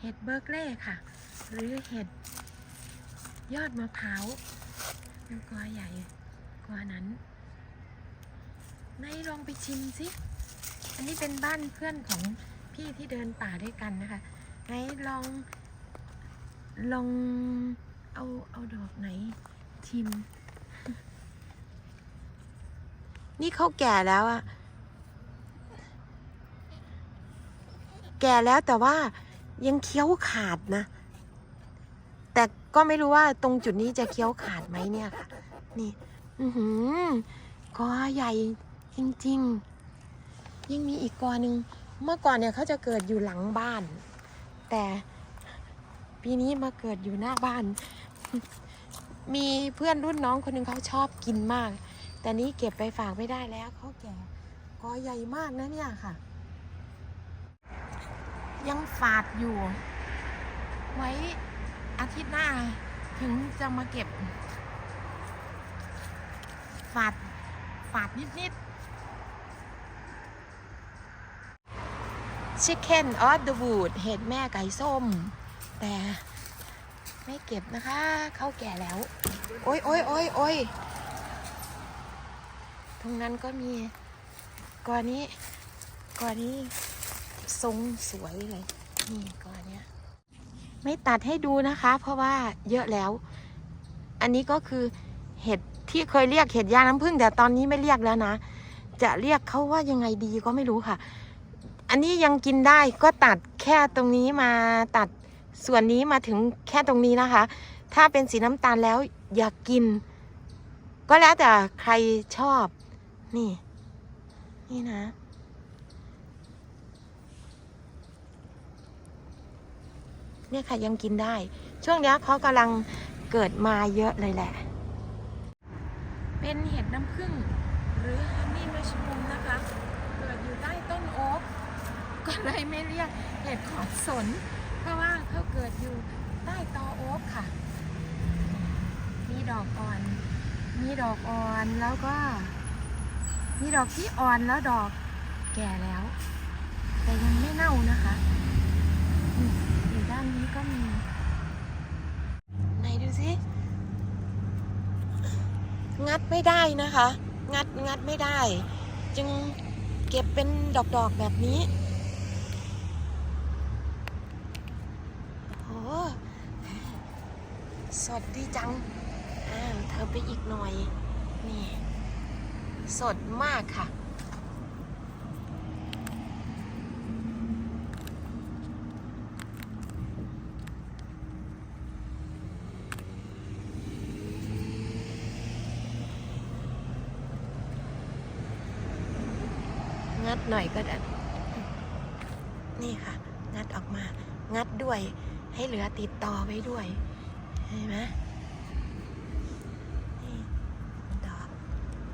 เห็ดเบิร์กเล่ค่ะ หรือเห็ดยอดมะพร้าวมันกอใหญ่กว่านั้นไหนายลองไปชิมสิ อันนี้เป็นบ้านเพื่อนของพี่ที่เดินป่าด้วยกันนะคะไหนายลองลองเอาเอาดอกไหนชิม นี่เขาแก่แล้วอะแก่แล้วแต่ว่า ยังเคี้ยวขาดนะ แต่ก็ไม่รู้ว่าตรงจุดนี้จะเคี้ยวขาดไหมเนี่ยค่ะ นี่ อือหือกอใหญ่จริง ๆ ยังมีอีกกอหนึ่งเมื่อก่อนเนี่ยเขาจะเกิดอยู่หลังบ้าน แต่ปีนี้มาเกิดอยู่หน้าบ้าน มีเพื่อนรุ่นน้องคนหนึ่งเขาชอบกินมาก แต่นี้เก็บไปฝากไม่ได้แล้วเขาแก่กอใหญ่มากนะเนี่ยค่ะ ยังฝาดอยู่ ไว้อาทิตย์หน้า ถึงจะมาเก็บ ฝาด ฝาดนิดๆ Chicken of the Wood เห็ดแม่ไก่ส้ม แต่ไม่เก็บนะคะ เข้าแก่แล้ว โอ้ยโอ้ยโอ้ยโอ้ยตรงนั้นก็มีกอนนี้กอนนี้ ทรงสวยเลยนี่กอนเนี้ยไม่ตัดให้ดูนะคะ เพราะว่าเยอะแล้ว อันนี้ก็คือเห็ดที่เคยเรียกเห็ดยาน้ำผึ้งแต่ตอนนี้ไม่เรียกแล้วนะ จะเรียกเขาว่ายังไงดีก็ไม่รู้ค่ะ อันนี้ยังกินได้ก็ตัดแค่ตรงนี้มาตัดส่วนนี้มาถึงแค่ตรงนี้นะคะ ถ้าเป็นสีน้ำตาลแล้วอยากกิน ก็แล้วแต่ใครชอบนี่ นี่นะ เนี่ยค่ะยังกินได้ ช่วงเนี้ยเขากำลังเกิดมาเยอะเลยแหละ เป็นเห็ดน้ำผึ้งหรือฮันนี่มัชรูมนะคะ เกิดอยู่ใต้ต้นโอ๊กก็เลยไม่เรียกเห็ดขอนสน เพราะว่าเขาเกิดอยู่ใต้ตอโอ๊กค่ะ มีดอกอ่อน มีดอกอ่อนแล้วก็ มีดอกที่อ่อนแล้วดอกแก่แล้ว แต่ยังไม่เน่านะคะ อยู่ด้านนี้ก็มี ไหนดูสิ งัดไม่ได้นะคะ งัดงัดไม่ได้ จึงเก็บเป็นดอกๆแบบนี้โอ้โหสดดีจังอ่าเธอไปอีกหน่อย นี่ สดมากค่ะ งัดหน่อยก็ได้นี่ค่ะ งัดออกมา งัดด้วย ให้เหลือติดต่อไว้ด้วยเห็นไหมนี่ดอก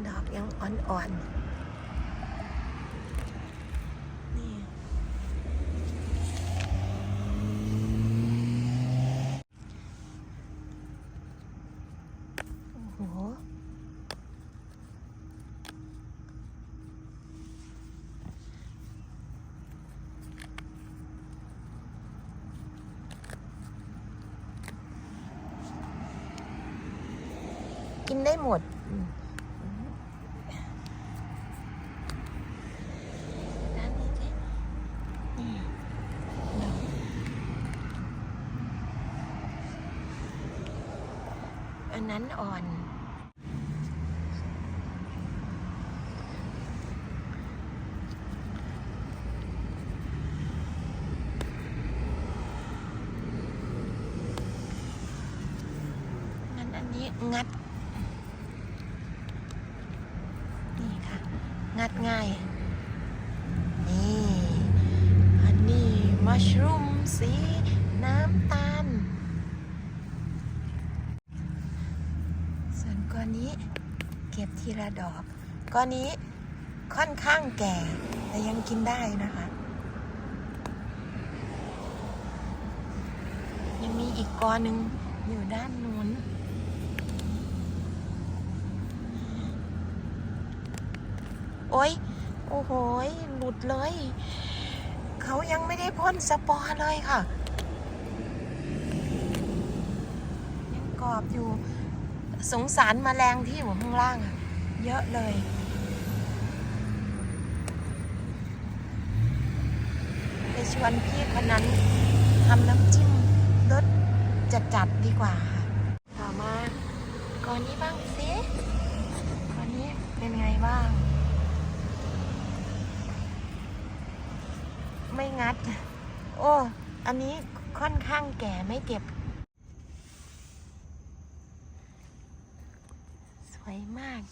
ดอกยังอ่อนๆ นี่ โอ้โห กินได้หมด อันนั้นอ่อน งั้นอันนี้งัด อนี้เก็บทีละดอกก้อนนี้ค่อนข้างแก่ แต่ยังกินได้นะคะ ยังมีอีกก้อนหนึ่งอยู่ด้านนู้นโอ้ย โอ้โหหลุดเลย เขายังไม่ได้พ่นสปอร์เลยค่ะ ยังกรอบอยู่ สงสารแมลงที่อยู่ข้างล่างอะเยอะเลย ไปชวนพี่คนนั้นทำน้ำจิ้มรสจัดๆดีกว่าค่ะต่อมาก่อนนี้บ้างสิก่อนนี้เป็นไงบ้าง ไม่งัด โอ้ อันนี้ค่อนข้างแก่ไม่เก็บ วยมาก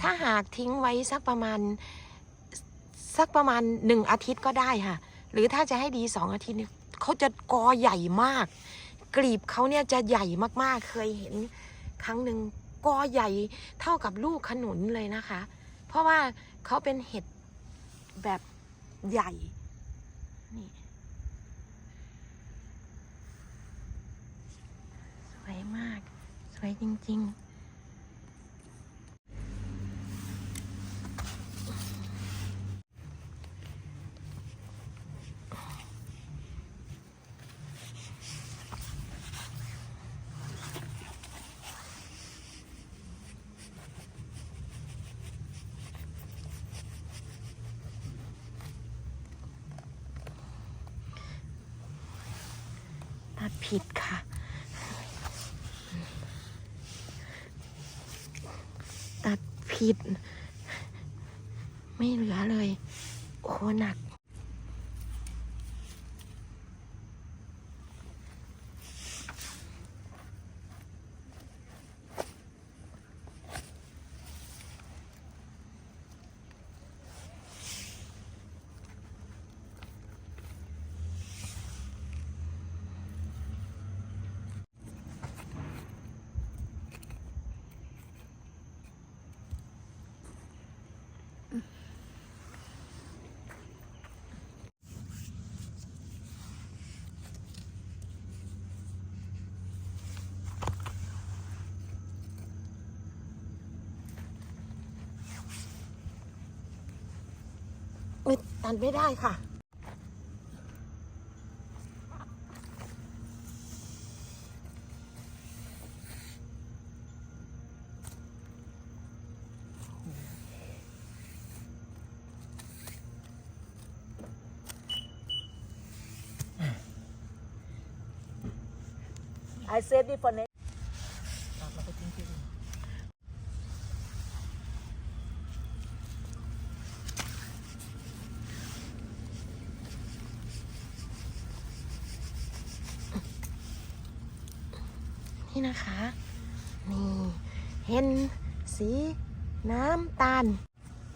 ถ้าหากทิ้งไว้สักประมาณสักประมาณหนึ่งอาทิตย์ก็ได้ค่ะ หรือถ้าจะให้ดีสองอาทิตย์เนี่ยเขาจะกอใหญ่มาก กลีบเขาเนี่ยจะใหญ่มากๆ เคยเห็นครั้งหนึ่งกอใหญ่เท่ากับลูกขนุนเลยนะคะ เพราะว่าเขาเป็นเห็ดแบบใหญ่ นี่สวยมาก สวยจริง ๆ ตัดผิดค่ะ ตัดผิด ไม่เหลือเลย โอ้หนัก ไม่ตัดไม่ได้ค่ะ I saved it for next. นี่นะคะ นี่ เห็นสีน้ำตาล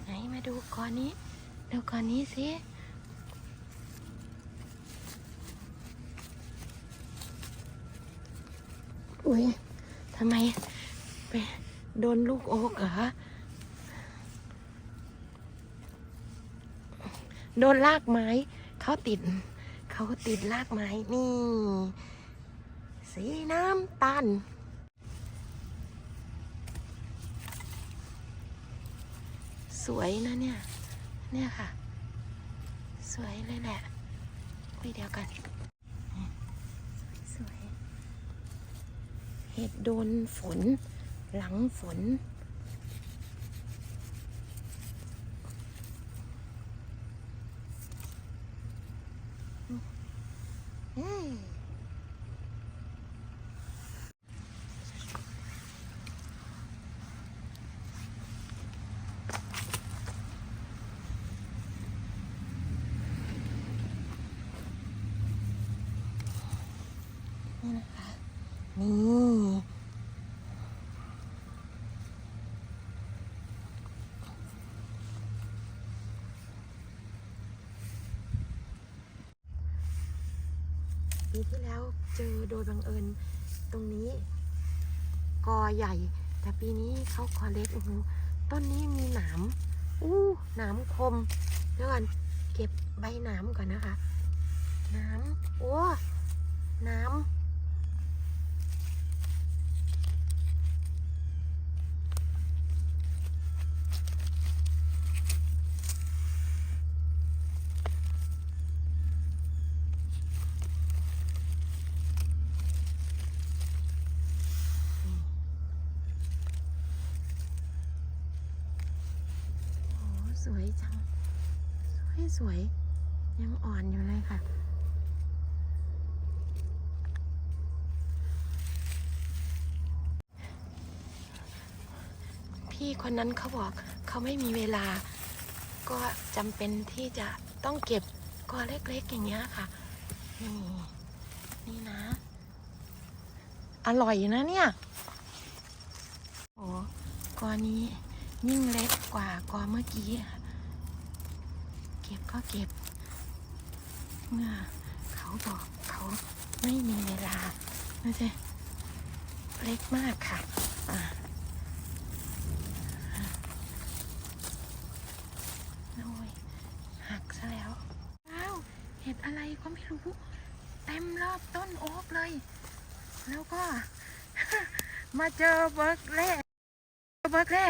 ไหนมาดูก่อนนี้ ดูก่อนนี้สิอุ้ยทำไมไปโดนลูกโอกเหรอ โดนลากไม้ เขาติด เขาติดลากไม้นี่ สีน้ำตาลสวยนะเนี่ย เนี่ยค่ะ สวยเลยแหละคุยเดียวกัน สวย เห็ดโดนฝน หลังฝน นี่ปีที่แล้วเจอโดยบังเอิญตรงนี้ กอใหญ่ แต่ปีนี้เขากอเล็กโอ้โหต้นนี้มีหนามอู้หนามคมเดี๋ยวก่อนเก็บใบหนามก่อนนะคะหนามโอ้หนาม สวยจัง สวยสวย ยังอ่อนอยู่เลยค่ะ พี่คนนั้นเขาบอกเขาไม่มีเวลา ก็จำเป็นที่จะต้องเก็บกอเล็กๆอย่างเงี้ยค่ะ นี่นี่นะ อร่อยนะเนี่ย โอ้กอนี้ยิ่งเล็ก กว่าก่อเมื่อกี้ เก็บก็เก็บ เมื่อเขาบอกเขาไม่มีเวลานะจ๊เล็กมากค่ะอะโอ้ยหักซะแล้ว ว้าว เห็ดอะไรก็ไม่รู้ เต็มรอบต้นโอ๊กเลย แล้วก็ มาเจอเบิร์กเล่เบิร์กเล่